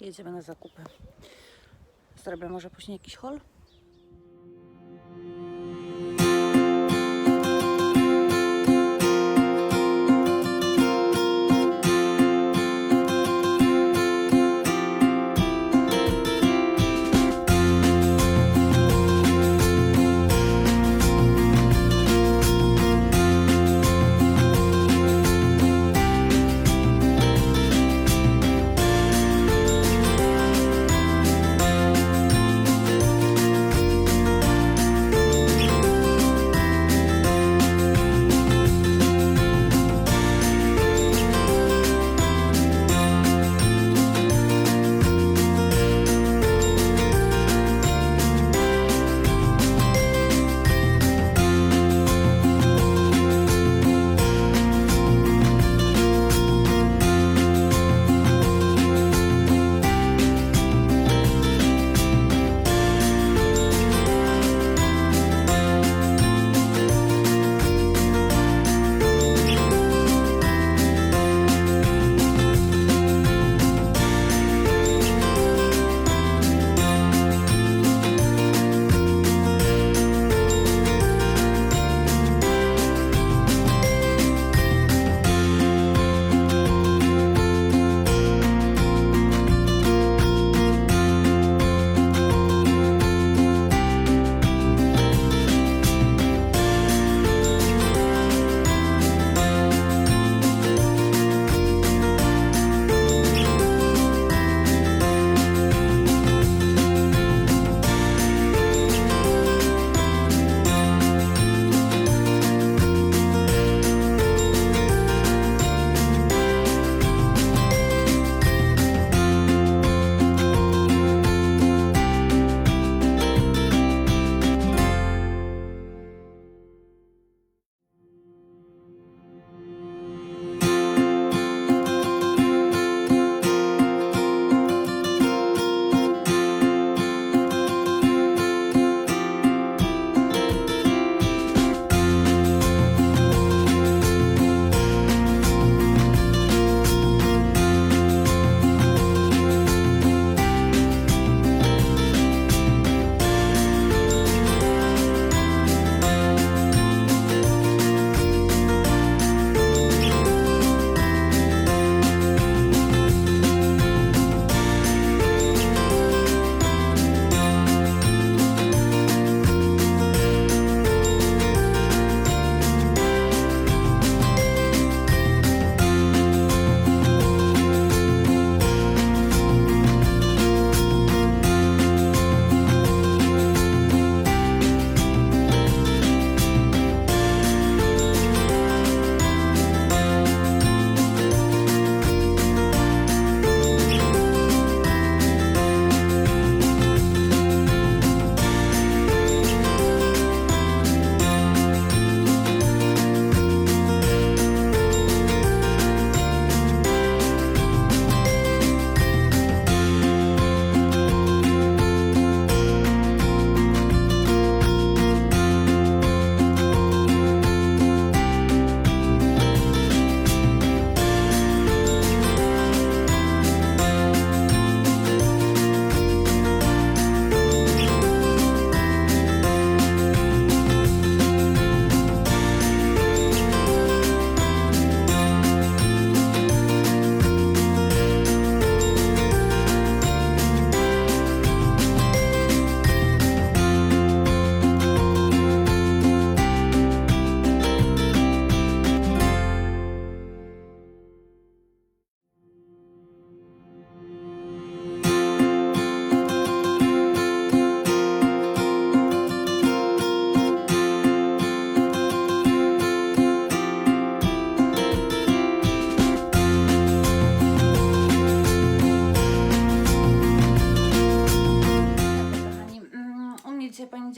Jedziemy na zakupy. Zrobię może później jakiś hol?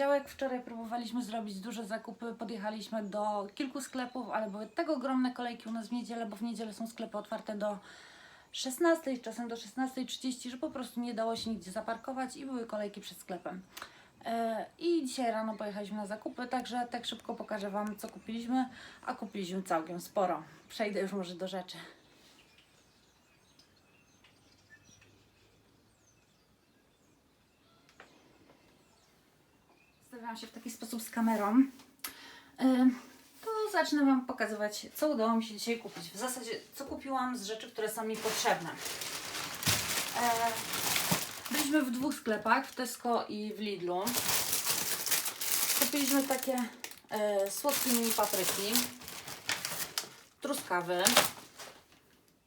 Poniedziałek. Wczoraj próbowaliśmy zrobić duże zakupy. Podjechaliśmy do kilku sklepów, ale były tak ogromne kolejki u nas w niedzielę, bo w niedzielę są sklepy otwarte do 16, czasem do 16.30, że po prostu nie dało się nigdzie zaparkować i były kolejki przed sklepem. E, I dzisiaj rano pojechaliśmy na zakupy, także tak szybko pokażę Wam, co kupiliśmy, a kupiliśmy całkiem sporo. Przejdę już może do rzeczy. Zachowywałam się w taki sposób z kamerą, y, to zacznę Wam pokazywać, co udało mi się dzisiaj kupić. W zasadzie, co kupiłam z rzeczy, które są mi potrzebne. E, Byliśmy w dwóch sklepach, w Tesco i w Lidlu. Kupiliśmy takie e, słodkie mini papryki, truskawy.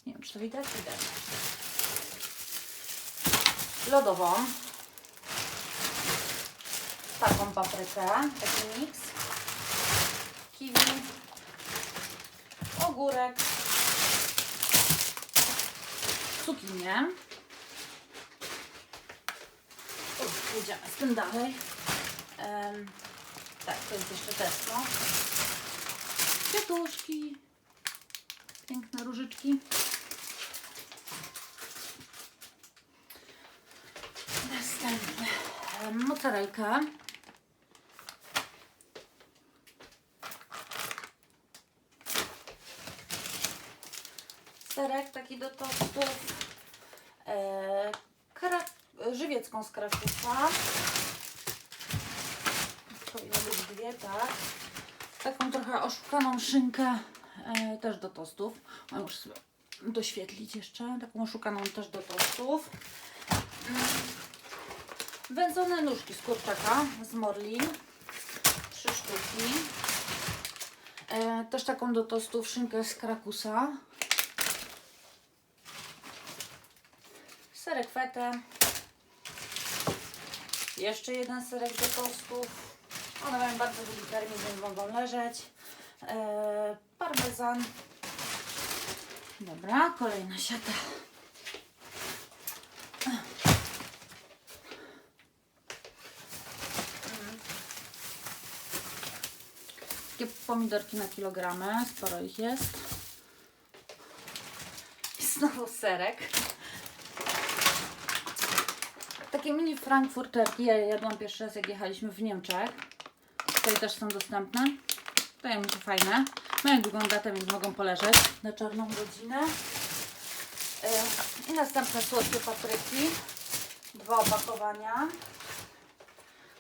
Nie wiem, czy to widać? Widać. Lodową. Taką paprykę, taki miks. Kiwi. Ogórek. Cukinię. O, Jedziemy z tym dalej. Em, tak, to jest jeszcze Tesco. Kwiatuszki. Piękne różyczki. Następnie em, Serek taki do tostów. E, żywiecką z krakusa. Powinno być dwie, tak. Taką trochę oszukaną szynkę e, też do tostów. A muszę sobie doświetlić jeszcze. Taką oszukaną też do tostów. Mm. Wędzone nóżki z kurczaka z Morlin. Trzy sztuki. E, też taką do tostów szynkę z krakusa. Serek feta. Jeszcze jeden serek do tostów. One mają bardzo długi termin, więc mogą leżeć. E, parmezan. Dobra, kolejna siata. Takie pomidorki na kilogramy, sporo ich jest. I znowu serek. Takie mini frankfurterki, ja je jadłam pierwszy raz jak jechaliśmy w Niemczech. Tutaj też są dostępne. Się fajne. Mają długą datę, więc mogą poleżeć na czarną godzinę. Yy, I następne słodkie papryki. Dwa opakowania.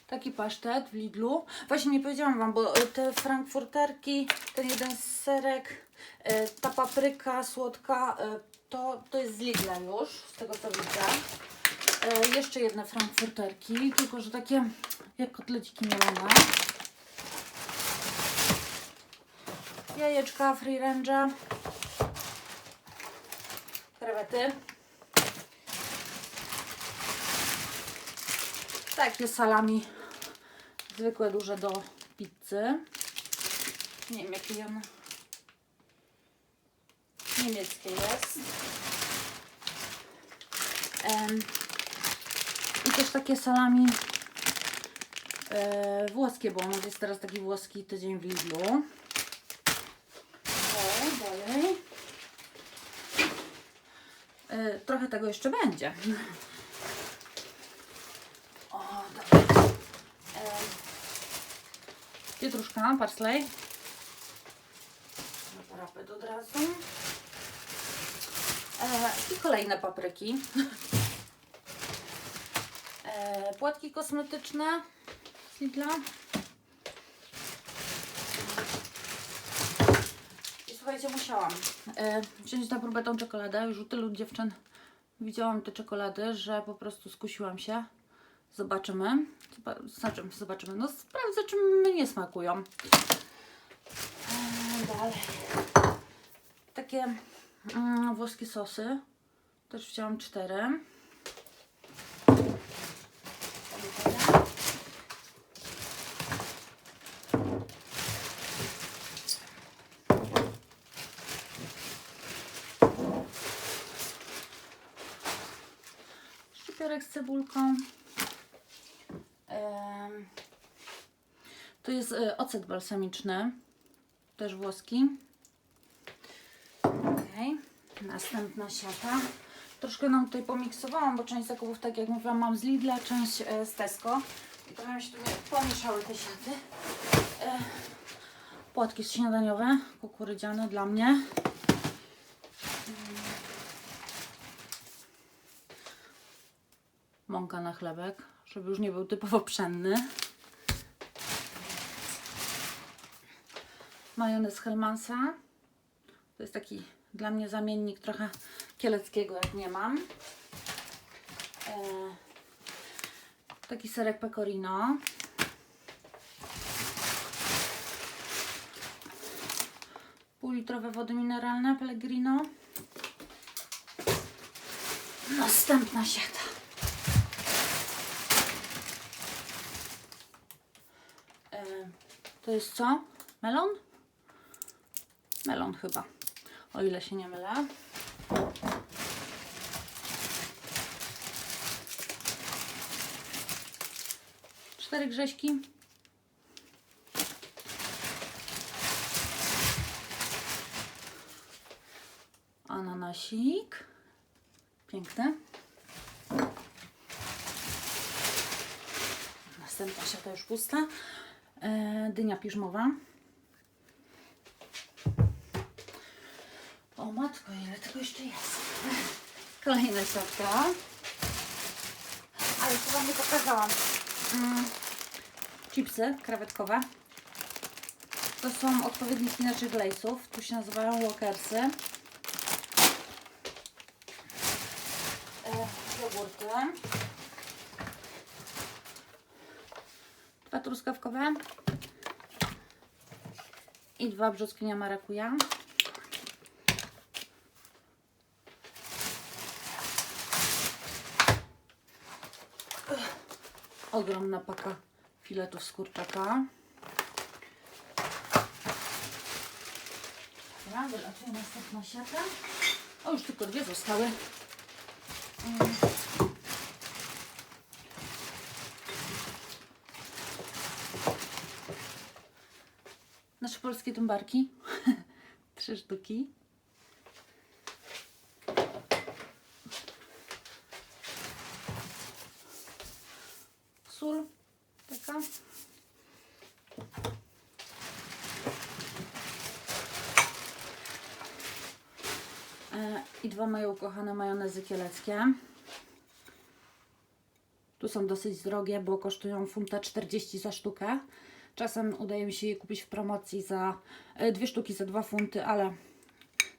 Taki pasztet w Lidlu. Właśnie nie powiedziałam Wam, bo y, te frankfurterki, ten jeden serek, y, ta papryka słodka, y, to, to jest z Lidla już, z tego co widzę. E, jeszcze jedne frankfurterki, tylko że takie jak kotleciki mielone. Jajeczka free range. Krewety. Takie salami zwykłe duże do pizzy. Nie wiem jakie one. Niemieckie jest. Też takie salami e, włoskie, bo jest teraz taki włoski tydzień w Lidlu. O, dalej. E, trochę tego jeszcze będzie. O, dobra. E, pietruszka, parsley. Na parapet od razu. E, I kolejne papryki. E, płatki kosmetyczne z Lidla. I słuchajcie, musiałam e, wziąć na próbę tą czekoladę. Już u tylu dziewczyn widziałam te czekolady, że po prostu skusiłam się. Zobaczymy. Zoba- Znaczy, zobaczymy. No sprawdzę, czy mi nie smakują. E, dalej. Takie mm, włoskie sosy. Też wzięłam cztery. Szczypiorek z cebulką. To jest e, ocet balsamiczny, też włoski. Okej, następna siata. Troszkę nam tutaj pomiksowałam, bo część zakupów, tak jak mówiłam, mam z Lidla, część e, z Tesco. I trochę się tu pomieszały te siaty. E, płatki śniadaniowe, kukurydziane dla mnie. mąka na chlebek, żeby już nie był typowo pszenny. Majonez Helmansa. To jest taki dla mnie zamiennik trochę kieleckiego, jak nie mam. E, taki serek pecorino. Półlitrowe wody mineralne Pellegrino. Następna siata. Jest co? Melon? Melon chyba, o ile się nie mylę. Cztery grześki. Ananasik. Piękny. Następna siata już pusta. E, dynia piżmowa. O matko, ile tego jeszcze jest. Kolejna siatka. Ale Wam nie pokazałam. Mm. Chipsy krewetkowe. To są odpowiedniki naszych lejsów. Tu się nazywają Walkersy. E, jogurty. Truskawkowe. I dwa brzoskwinia marakuja. Ogromna paka filetów z kurczaka. Dobra, wylatuje następna siata. O, już tylko dwie zostały. Polskie tumbarki. Trzy sztuki. Sól. Taka. E, I dwa moje ukochane majonezy kieleckie. Tu są dosyć drogie, bo kosztują funta 40 za sztukę. Czasem udaje mi się je kupić w promocji za e, dwie sztuki za 2 funty, ale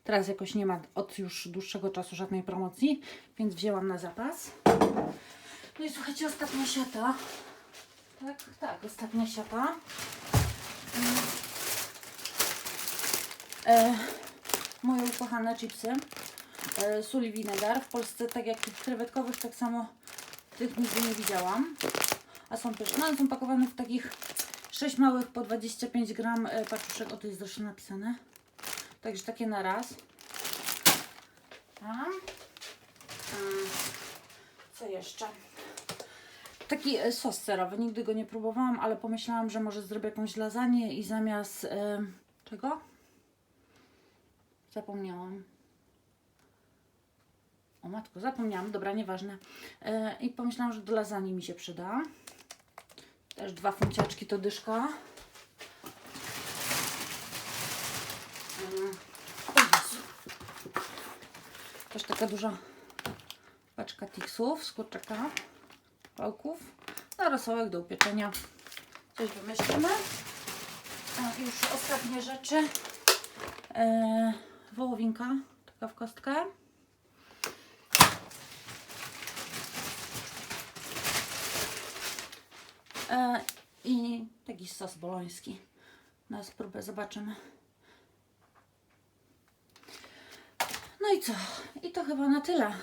teraz jakoś nie ma od już dłuższego czasu żadnej promocji, więc wzięłam na zapas. No i słuchajcie, ostatnia siata. Tak, tak, ostatnia siata. E, moje ukochane chipsy. E, sól i winegar. W Polsce, tak jak tych krewetkowych, tak samo tych nigdy nie widziałam. A są pyszne. No, są pakowane w takich 6 małych po 25 gram e, paczuszek. O, to jest zresztą napisane. Także takie na raz. Co jeszcze? Taki e, sos serowy. Nigdy go nie próbowałam, ale pomyślałam, że może zrobię jakąś lasagne i zamiast e, czego? Zapomniałam. O matko, zapomniałam. Dobra, nieważne. I pomyślałam, że do lasagne mi się przyda. Też dwa funciaczki to dyszka. Mm. Też taka duża paczka tiksów z kurczaka, pałków. Na rosołek do upieczenia. Coś wymyślimy. A, już ostatnie rzeczy. E, wołowinka, taka w kostkę. I taki sos boloński. Na spróbę zobaczymy. No i co? I to chyba na tyle.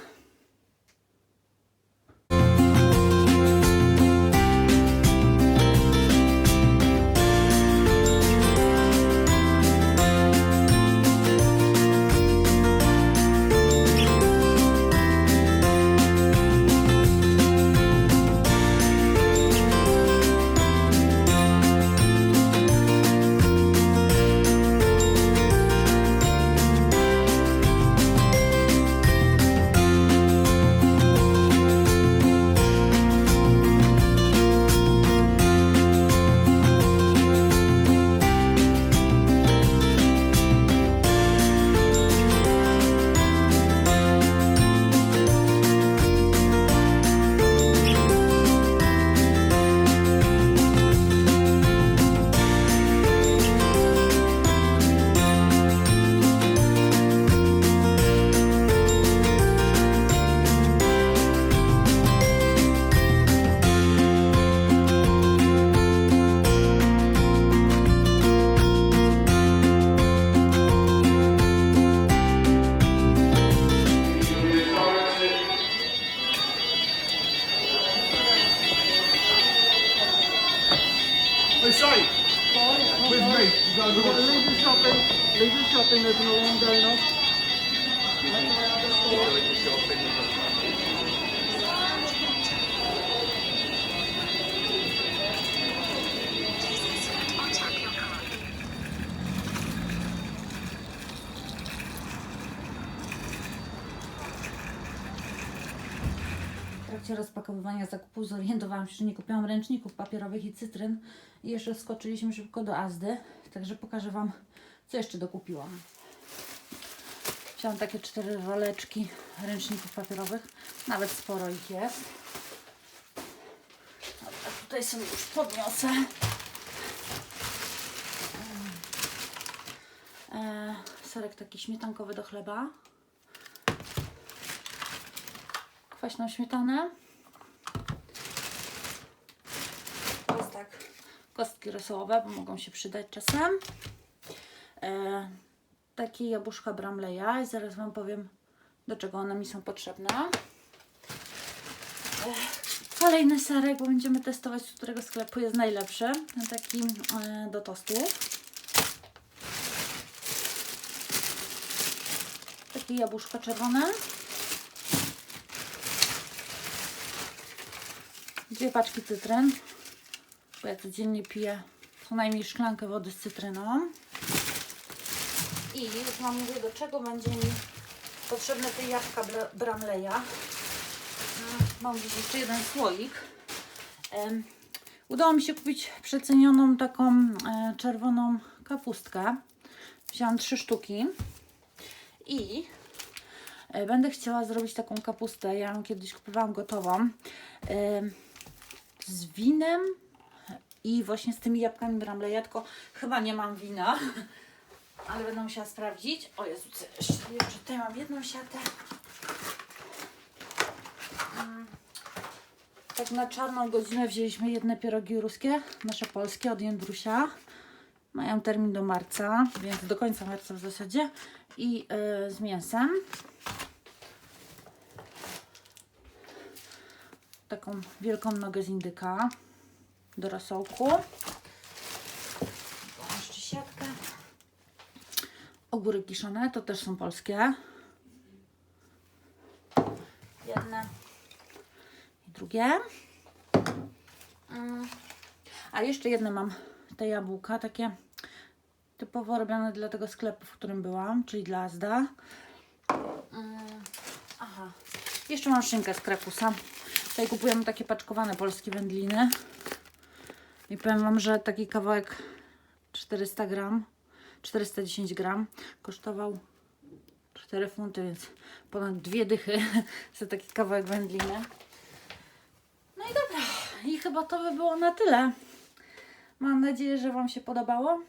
Trakcie rozpakowywania zakupów zorientowałam się, że nie kupiłam ręczników papierowych i cytryn. I jeszcze skoczyliśmy szybko do Azdy. Także pokażę Wam, co jeszcze dokupiłam. Wziąłam takie cztery roleczki ręczników papierowych. Nawet sporo ich jest. Dobra, tutaj sobie już podniosę. E, serek taki śmietankowy do chleba. kwaśną śmietanę. Teraz tak, kostki rosołowe, bo mogą się przydać czasem. E, takie jabłuszka Bramleya i zaraz Wam powiem, do czego one mi są potrzebne. Kolejny serek, bo będziemy testować, z którego sklepu jest najlepszy. Ten taki e, do tostu. Takie jabłuszko czerwone. Dwie paczki cytryn, bo ja codziennie piję co najmniej szklankę wody z cytryną. I już Wam mówię, do czego będzie mi potrzebne te jabłka Bra- Bramleya. Mm, Mam gdzieś jeszcze jeden słoik. Udało mi się kupić przecenioną taką e, czerwoną kapustkę. Wziąłam trzy sztuki. I e, będę chciała zrobić taką kapustę. Ja ją kiedyś kupowałam gotową. Z winem i właśnie z tymi jabłkami Bramleya, tylko chyba nie mam wina, ale będę musiała sprawdzić. O Jezu, jeszcze tutaj mam jedną siatę. Mm. Tak na czarną godzinę wzięliśmy jedne pierogi ruskie, nasze polskie od Jędrusia. Mają termin do marca, więc do końca marca w zasadzie. I yy, z mięsem. taką wielką nogę z indyka do rosołku. Jeszcze siatkę. Ogóry kiszone, to też są polskie. Jedne i drugie. Mm. A jeszcze jedne mam te jabłka, takie typowo robione dla tego sklepu, w którym byłam, czyli dla Azda. Mm. Aha, jeszcze mam szynkę z Krakusa. Tutaj kupujemy takie paczkowane polskie wędliny. I powiem Wam, że taki kawałek 400 gram, 410 gram kosztował 4 funty, więc ponad dwie dychy za taki kawałek wędliny. No i dobra, i chyba to by było na tyle. Mam nadzieję, że Wam się podobało.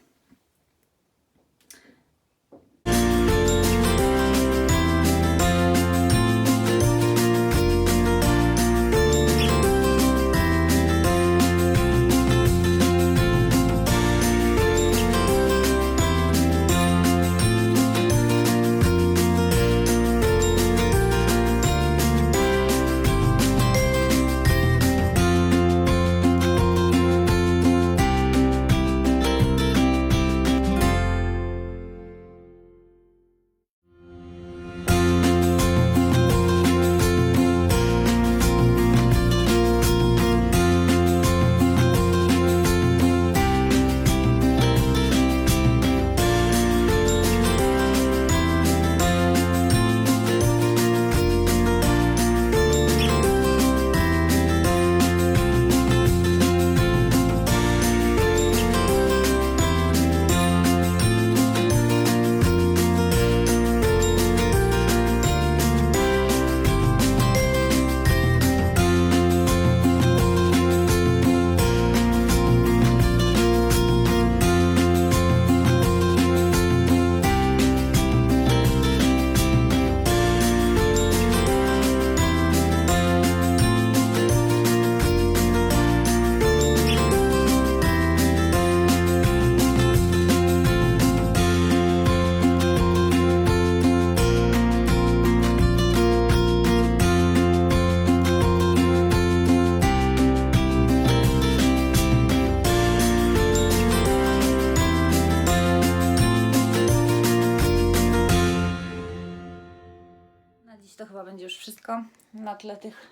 Na tle tych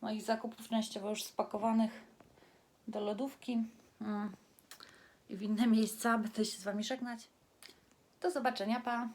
moich zakupów częściowo już spakowanych do lodówki mm. i w inne miejsca. Będę się z Wami żegnać. Do zobaczenia, pa!